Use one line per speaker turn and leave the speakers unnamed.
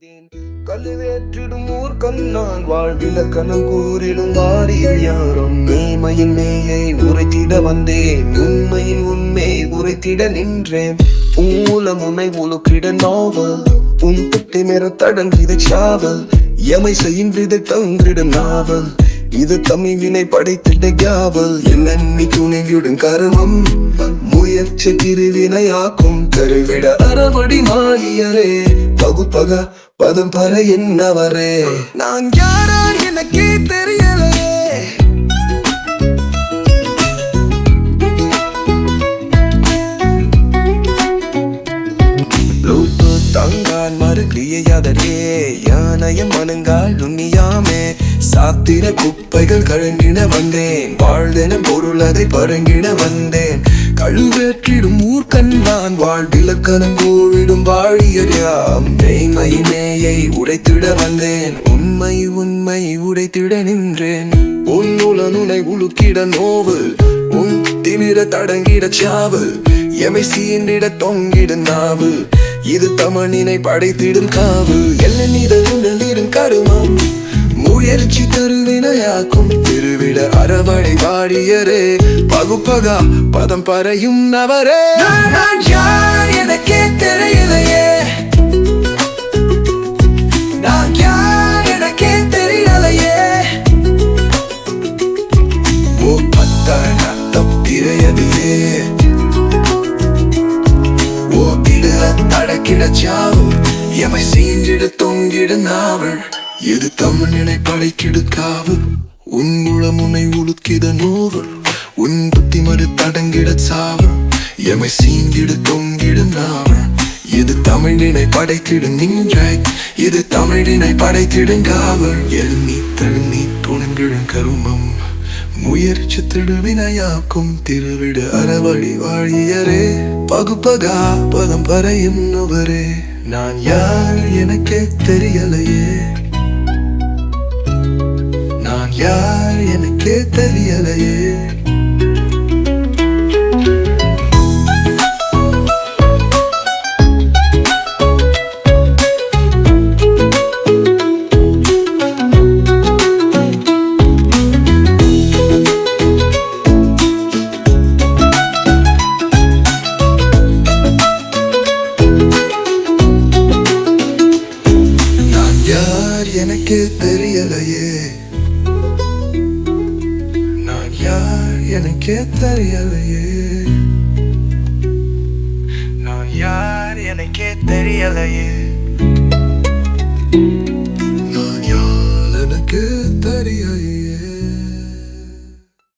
வந்தேன். கழுவேற்றிடும் ஊர் கண்ணான் வாழ்வில கூறிடும் வாரியில் யாரும் மேமையின் மேயை உரைத்திட வந்தேன். உண்மையில் உண்மை உரைத்திட நின்றேன். மூலம் உன்னை உலுக்கிட நாவல். உன் குட்டி மேற தடங்கிட சாவல். எமை செய்கின்றது தங்கிடும் நாவல். இது தமிழினை படைத்திட்ட யாவல். என்னை துணைவியுடன் கருமம். முயற்சி திருவினையாக்கும் தருவிட அறவடி மாறியரே பகுப்பக பதம் பர என்னவரே. நான் யாரா எனக்கே தெரியலையே லூப்பு தங்கான் மறுகிரியாதரே யானையம் மனங்கால் நுண்ணியாமே சாத்திர குப்பைகள் கழங்கிட வந்தேன். வாழ்தென பொருள் அதை பரங்கிட வந்தேன். கழுவேற்றிடும் ஊர்க்கண் நான் வாழ்விலக்கணம் கூவிடும் வாழியறியாம் மெய்மை மேயை உடைத்திட வந்தேன் உண்மை உண்மை உடைத்திட நின்றேன். உன்னுலனுனை உழுக்கிட நோவு உன் திமிர தடங்கிட சாவு எமை சீண்டிட தொங்கிட நாவு. இது தமிழினை படைத்திடும் காவு. எல்ல நீதரும் திருவிட அறவடை வாடியரே பகுப்பகா பதம் பறையும் நவரே. நான் யார் எனக்கே தெரியலையே நான் யார் எனக்கே தெரியலையே ஓ பத்தாள் நத்தம் திரையதிலே. ஓ இடுல தடக்கிட சாவு. எமை சீண்டிட தொங்கிட நாவல். எது படைக்கிடு காவு. உன் முனை உழுக்கிட நோவல் உன் புத்தி மறு தடங்கிட சாவல் எமை சீங்கிடு தொங்கிடு நாவல். இது தமிழினை படைத்திடும் நின்றாய் இது தமிழினை படைத்திடும் காவல். எல்நீ தழுநீ துணங்கிடும் கருமம் முயற்சி திருவினையாக்கும் திருவிடு அறவழி வாழியரே. பகுப்பகா பதம் பறையும் நுவரே நான் யார் எனக்கே தெரியலையே. யார் எனக்கே தெரியலையே. நான் யார் எனக்கே தெரியலையே. எனக்கே தெரியலையே. நான் யார் எனக்கே தெரியலையே.